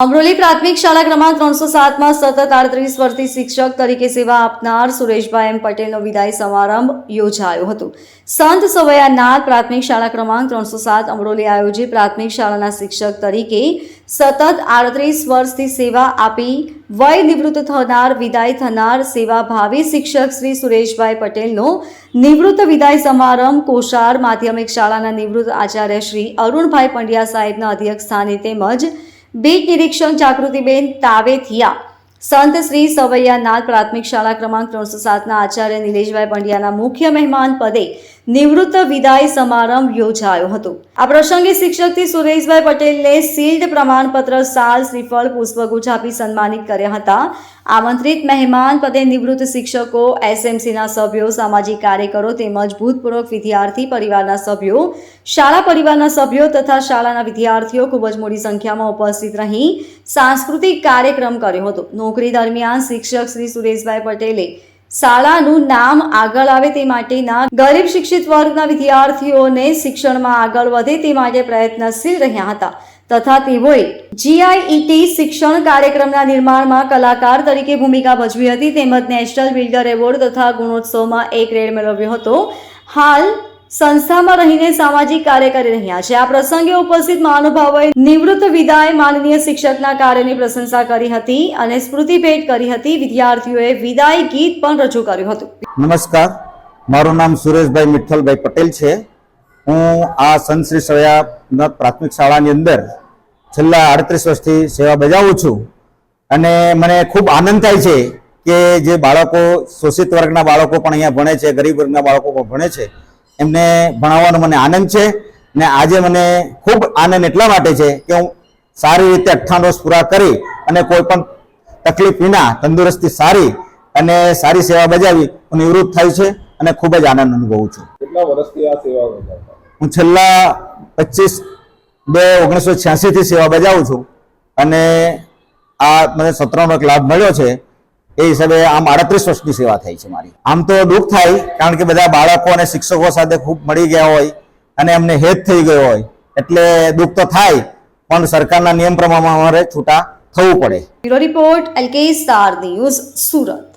અમરોલી પ્રાથમિક શાળા ક્રમાંક ત્રણસો સાતમાં સતત આડત્રીસ વર્ષથી શિક્ષક તરીકે સેવા આપનાર સુરેશભાઈ એમ પટેલનો વિદાય સમારંભ યોજાયો હતો. સંત સવૈયાનાથ પ્રાથમિક શાળા ક્રમાંક ત્રણસો સાત અમરોલી આયોજિત પ્રાથમિક શાળાના શિક્ષક તરીકે સતત આડત્રીસ વર્ષથી સેવા આપી વય નિવૃત્ત થનાર, વિદાય થનાર સેવાભાવી શિક્ષક શ્રી સુરેશભાઈ પટેલનો નિવૃત્ત વિદાય સમારંભ કોષાર માધ્યમિક શાળાના નિવૃત્ત આચાર્ય શ્રી અરુણભાઈ પંડ્યા સાહેબના અધ્યક્ષ સ્થાને તેમજ બીટ નિરીક્ષક જાગૃતિબેન તાવેથિયા. સંત શ્રી સવૈયાનાથ પ્રાથમિક શાળા ક્રમાંક ત્રણસો સાતના આચાર્ય નિલેશભાઈ પંડ્યાના મુખ્ય મહેમાન પદે નિવૃત્ત વિદાય સમારંભ યોજાયો હતો. આ પ્રસંગે શિક્ષકથી સુરેશભાઈ પટેલને શિલ્ડ પ્રમાણપત્ર સાલ શ્રીફળ પુષ્પગુચ્છ આપી સન્માનિત કર્યા હતા. આમંત્રિત મહેમાન પદે નિવૃત્ત શિક્ષકો, એસએમસીના સભ્યો, સામાજિક કાર્યકરો તેમજ ભૂતપૂર્વ વિદ્યાર્થી પરિવારના સભ્યો, શાળા પરિવારના સભ્યો તથા શાળાના વિદ્યાર્થીઓ ખૂબ જ મોટી સંખ્યામાં ઉપસ્થિત રહી સાંસ્કૃતિક કાર્યક્રમ કર્યો હતો. નોકરી દરમિયાન શિક્ષક શ્રી સુરેશભાઈ પટેલે શાળાનું નામ આગળ આવે તે માટેના ગરીબ શિક્ષિત વર્ગના વિદ્યાર્થીઓને શિક્ષણમાં આગળ વધે તે માટે પ્રયત્નશીલ રહ્યા હતા. તથા તેઓએ જીઆઈઈટી શિક્ષણ કાર્યક્રમના નિર્માણમાં કલાકાર તરીકે ભૂમિકા ભજવી હતી. તેમજ નેશનલ બિલ્ડર એવોર્ડ તથા ગુણોત્સવમાં એક રેડ મેળવ્યો હતો. હાલ સંસ્થામાં રહીને સામાજિક કાર્ય કરી રહ્યા છે. આ પ્રસંગે ઉપસ્થિત મહાનુભાવોએ નિવૃત્ત વિદાય માનનીય શિક્ષકના કાર્યની પ્રશંસા કરી હતી અને સ્મૃતિ ભેટ કરી હતી. વિદ્યાર્થીઓએ વિદાય ગીત પણ રજૂ કર્યું હતું. નમસ્કાર. મારું નામ સુરેશભાઈ મિઠ્ઠલભાઈ પટેલ છે. હું આ સંતશ્રી શ્રી પ્રાથમિક શાળાની અંદર છેલ્લા આડત્રીસ વર્ષથી સેવા બજાવું છું અને મને ખૂબ આનંદ થાય છે કે જે બાળકો શોષિત વર્ગના બાળકો પણ અહીંયા ભણે છે, ગરીબ વર્ગના બાળકો પણ ભણે છે. એમને ભણાવવાનો મને આનંદ છે ને આજે મને ખૂબ આનંદ એટલા માટે છે કે હું સારી રીતે અઠ્ઠાણ વર્ષ પૂરા કરી અને કોઈ પણ તકલીફ વિના તંદુરસ્તી સારી અને સારી સેવા બજાવી હું નિવૃત્ત થાય છે અને ખૂબ જ આનંદ અનુભવું છું. કેટલા વર્ષથી આ સેવા બજાવતા? હું છેલ્લા પચીસ બે ઓગણીસો છ્યાસી થી સેવા બજાવું છું અને આ મને સત્રનો એક લાભ મળ્યો છે એ હિસાબે આમ આડત્રીસ વર્ષની સેવા થઈ છે મારી. આમ તો દુઃખ થાય, કારણ કે બધા બાળકો અને શિક્ષકો સાથે ખૂબ મળી ગયા હોય અને એમને હેત થઈ ગયો હોય, એટલે દુઃખ તો થાય, પણ સરકારના નિયમ પ્રમાણે અમારે છૂટા થવું પડે. Bureau report Star News Surat.